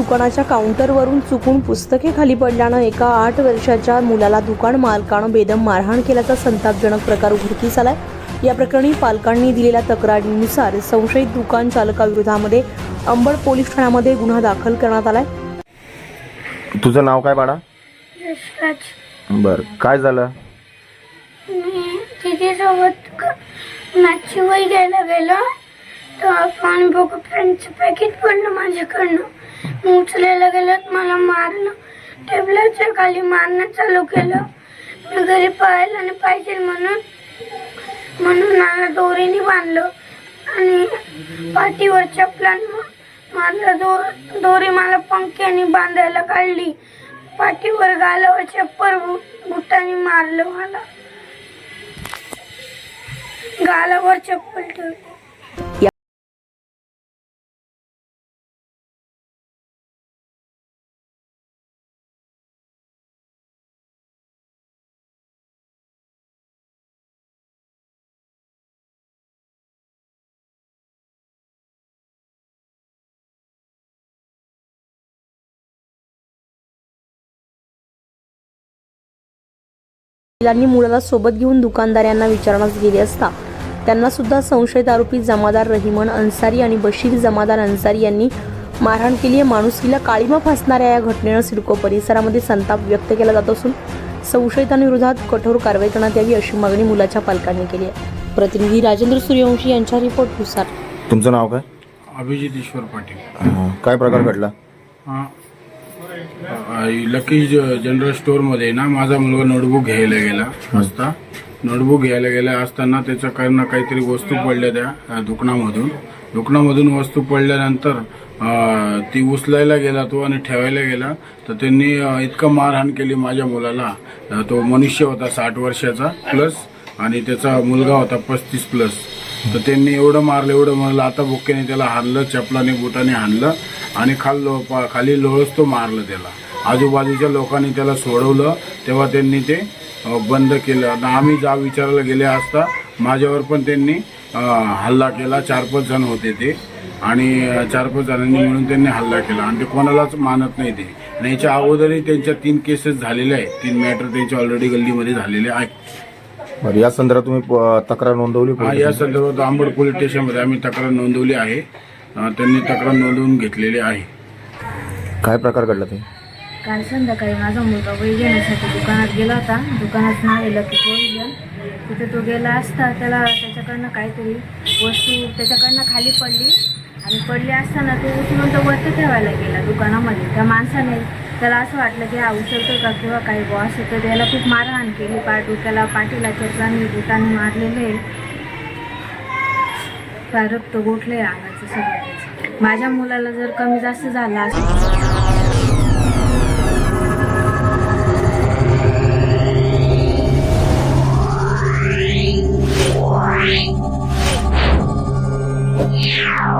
दुकानाच्या काउंटरवरून चुकून पुस्तके खाली पडल्यानं एका आठ वर्षाच्या मुलाला दुकान मालकानं बेदम मारहाण केल्याचा संतापजनक प्रकार उघडकीस आलाय. या प्रकरणी पालकांनी दिलेल्या तक्रारीनुसार संशयित दुकान चालकाविरोधामध्ये अंबड पोलीस ठाण्यामध्ये गुन्हा दाखल करण्यात आलाय. तुझं नाव काय बाळा? यशराज. बर. काय झालं? मी तिच्यासोबत मॅचची वही घ्यायला गेलो. तेव्हा पाणी बघू पॅकेट पडलं माझ्याकडनं. मी उचलायला गेलं मला मारलं. टेबलाच्या खाली मारणं चालू केलं. मी घरी पाहायला आणि पाहिजे म्हणून म्हणून मला दोरीने बांधलं. आणि पाठीवर चपलानं मारलं. दोर दोरी मला पंख्याने बांधायला काढली. पाठीवर गालावर चप्पर बुटाने मारलं मला. गालावर चप्पल ठेवली वडिलांनी मुलाला सोबत घेऊन दुकानदारांना विचारण्यास गेले असता त्यांना सुद्धा संशयित आरोपी जमादार रहिमन अन्सारी आणि बशीर जमादार अन्सारी यांनी मारहाण केली. आहे माणुसकीला काळीमा फासणाऱ्या या घटनेनं सिडको परिसरामध्ये संताप व्यक्त केला जात असून संशयितांविरोधात कठोर कारवाई करण्यात यावी अशी मागणी मुलाच्या पालकांनी केली आहे. प्रतिनिधी राजेंद्र सूर्यवंशी यांचा रिपोर्टनुसार तुमचं नाव काय? अभिजित ईश्वर पाटील. काय प्रकार घडला? लकी जनरल जनरल स्टोअरमध्ये ना माझा मुलगा नोटबुक घ्यायला गेला. असता नोटबुक घ्यायला गेला असताना त्याच्याकडनं काहीतरी वस्तू पडल्या त्या दुकानामधून. दुकानामधून वस्तू पडल्यानंतर ती उचलायला गेला तो आणि ठेवायला गेला. तर त्यांनी इतकं मारहाण केली माझ्या मुलाला. तो मनुष्य होता साठ वर्षाचा प्लस आणि त्याचा मुलगा होता पस्तीस प्लस तर त्यांनी एवढं मारलं एवढं मारलं आता बुक्क्याने त्याला हाणलं चपलाने बुटाने हाणलं. आणि खाल पा- खाली लोळच तो मारलं त्याला. आजूबाजूच्या लोकांनी त्याला सोडवलं तेव्हा त्यांनी ते बंद केलं. आणि आम्ही जा विचारायला गेले असता माझ्यावर पण त्यांनी हल्ला केला. चार पाच जण होते ते. आणि चार पाच जणांनी मिळून त्यांनी हल्ला केला. आणि ते कोणालाच मानत नाही ते. आणि याच्या अगोदरही त्यांच्या तीन केसेस झालेल्या आहेत. तीन मॅटर त्यांच्या ऑलरेडी गल्लीमध्ये झालेले आहेत. बरं या संदर्भात तुम्ही तक्रार नोंदवली हा या संदर्भात आंबड पोलीस स्टेशनमध्ये आम्ही तक्रार नोंदवली आहे. त्यांनी तक्रार नोंदवून घेतलेली आहे. काय प्रकार घडला ते? काल संध्याकाळी माझा मुलगा वही घेण्यासाठी दुकानात गेला होता. दुकानात नाव आहे लकी प्रोविजन तिथे तो गेला असता त्याला त्याच्याकडनं काहीतरी वस्तू त्याच्याकडनं खाली पडली. आणि पडली असताना तो उचलून तो वरती ठेवायला गेला दुकानामध्ये. त्या माणसाने त्याला असं वाटलं की हा उचलतो का किंवा काही बुवा असं तर त्याला खूप मारहाण केली. पाठ डोक्याला पाठीला चपलाने बुटाने मारलेले. फार रक्त गोठले अंगाचं सगळं माझ्या मुलाला जर कमी जास्त झाला Yeah.